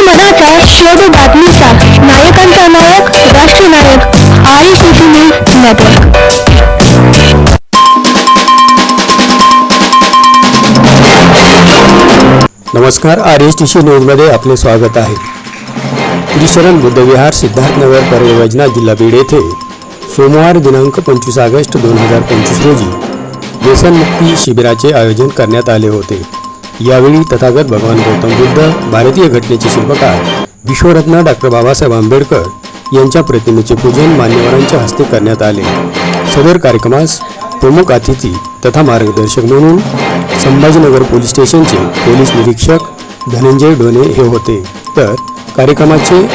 मनाचा शोध बातमीचा नायकांचा नायक राष्ट्रनायक I C C news network नमस्कार आर एस टी सी न्यूजमध्ये आपले स्वागत आहे. त्रिशरण बुद्धविहार सिद्धार्थनगर परळ जिल्हा बीड येथे सोमवार दिनांक पंचवीस ऑगस्ट दोन हजार पंचवीस रोजी व्यसनमुक्ती शिबिराचे आयोजन करण्यात आले होते. यावेळी तथागत भगवान गौतम बुद्ध भारतीय घटनेचे शिल्पकार विश्वरत्न डॉक्टर बाबासाहेब आंबेडकर यांच्या प्रतिमेचे पूजन मान्यवरांच्या हस्ते करण्यात आले. सदर कार्यक्रमास प्रमुख अतिथी तथा मार्गदर्शक म्हणून संभाजीनगर पोलीस स्टेशनचे पोलीस निरीक्षक धनंजय डोने हे होते. तर कार्यक्रमाचे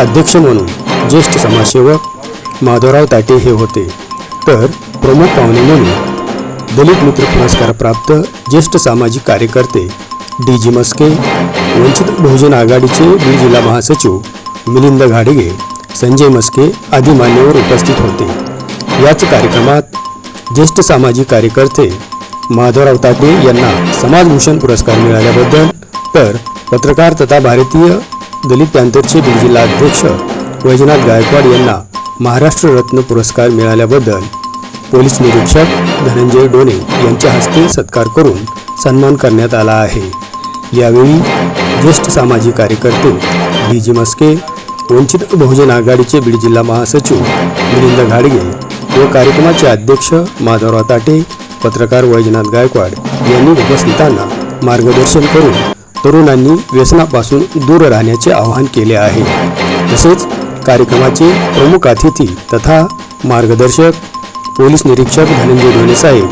अध्यक्ष म्हणून ज्येष्ठ समाजसेवक माधवराव ताटे हे होते. तर प्रमुख पाहुणे म्हणून दलित मित्र पुरस्कार प्राप्त ज्येष्ठ सामाजिक कार्यकर्ते डी जी मस्के वंचित बहुजन आघाडीचे बी जिल्हा महासचिव मिलिंद घाडगे संजय मस्के आदी मान्यवर उपस्थित होते. याच कार्यक्रमात ज्येष्ठ सामाजिक कार्यकर्ते माधवराव ताटे यांना समाजभूषण पुरस्कार मिळाल्याबद्दल तर पत्रकार तथा भारतीय दलित पॅन्थरचे बीड जिल्हा अध्यक्ष वैजनाथ गायकवाड यांना महाराष्ट्र रत्न पुरस्कार मिळाल्याबद्दल पोलीस निरीक्षक धनंजय डोने यांच्या हस्ते सत्कार करून सन्मान करण्यात आला आहे. यावेळी ज्येष्ठ सामाजिक कार्यकर्ते बी जी मस्के वंचित बहुजन आघाडीचे बीड जिल्हा महासचिव मिलिंद घाडगे व कार्यक्रमाचे अध्यक्ष माधवराव ताटे पत्रकार वैजनाथ गायकवाड यांनी उपस्थितांना मार्गदर्शन करून तरुणांनी व्यसनापासून दूर राहण्याचे आवाहन केले आहे. तसेच कार्यक्रमाचे प्रमुख अतिथी तथा मार्गदर्शक पोलीस निरीक्षक धनंजय डोने साहेब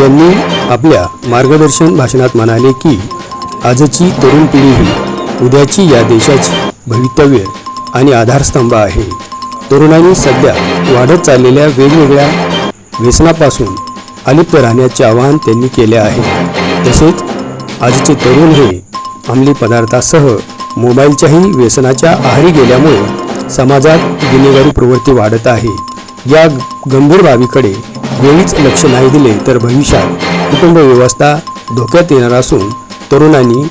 यांनी आपल्या मार्गदर्शन भाषणात म्हणाले की आजची तरुण पिढी ही उद्याची या देशाची भवितव्य आणि आधारस्तंभ आहे. तरुणांनी सध्या वाढत चाललेल्या वेगवेगळ्या व्यसनापासून अलिप्त राहण्याचे आवाहन त्यांनी केले आहे. तसेच आजचे तरुण हे अंमली पदार्थासह मोबाईलच्याही व्यसनाच्या आहारी गेल्यामुळे समाजात गुन्हेगारी प्रवृत्ती वाढत आहे. या गंभीर बाबीकडे वेळीच लक्ष नाही दिले तर भविष्यात कुटुंब व्यवस्था धोक्यात येणार असून तरुणांनी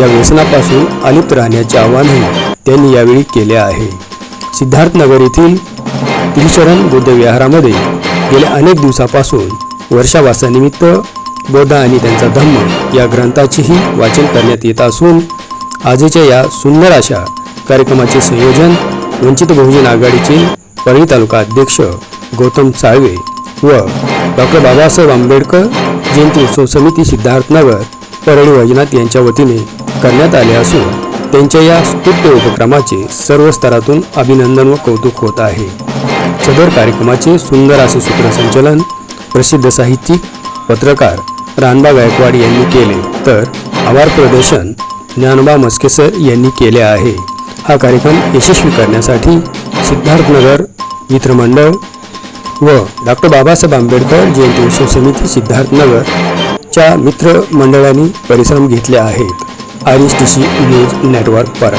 या व्यसनापासून अलिप्त राहण्याचे आवाहनही त्यांनी यावेळी केले आहे. सिद्धार्थनगर येथील त्रिशरण बुद्ध विहारामध्ये गेल्या अनेक दिवसापासून वर्षावासानिमित्त बौद्ध आणि त्यांचा धम्म या ग्रंथाचेही वाचन करण्यात येत असून आजच्या या सुंदर अशा कार्यक्रमाचे संयोजन वंचित बहुजन आघाडीचे परळी तालुका अध्यक्ष गौतम साळवे व डॉक्टर बाबासाहेब आंबेडकर जयंती उत्सव समिती सिद्धार्थनगर परळी वैजनाथ यांच्या वतीने करण्यात आले असून त्यांच्या या स्तुत्य उपक्रमाचे सर्व स्तरातून अभिनंदन व कौतुक होत आहे. सदर कार्यक्रमाचे सुंदर असे सूत्रसंचलन प्रसिद्ध साहित्यिक पत्रकार रानबा गायकवाड यांनी केले. तर आभार प्रदर्शन ज्ञानबा मस्केसर यांनी केले आहे. हा कार्यक्रम यशस्वी करण्यासाठी सिद्धार्थनगर मित्रमंडळ व डॉक्टर बाबासाहेब आंबेडकर जयंती उत्सव समिती सिद्धार्थनगर च्या मित्रमंडळांनी परिश्रम घेतले आहेत. R S T C news network Parel